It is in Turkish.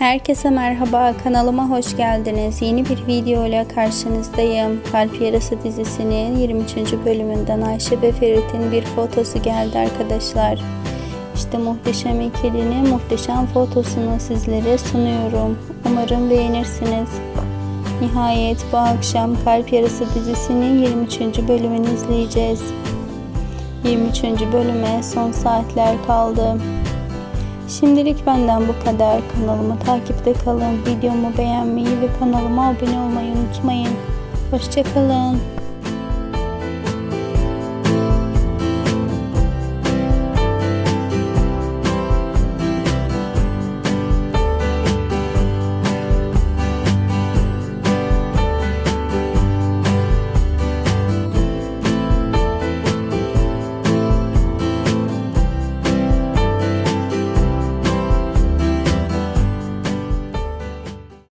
Herkese merhaba, kanalıma hoş geldiniz. Yeni bir video ile karşınızdayım. Kalp Yarası dizisinin 23. bölümünden Ayşe ve Ferit'in bir fotosu geldi arkadaşlar. İşte muhteşem ikilinin muhteşem fotosunu sizlere sunuyorum. Umarım beğenirsiniz. Nihayet bu akşam Kalp Yarası dizisinin 23. bölümünü izleyeceğiz. 23. bölüme son saatler kaldı. Şimdilik benden bu kadar. Kanalımı takipte kalın. Videomu beğenmeyi ve kanalıma abone olmayı unutmayın. Hoşçakalın.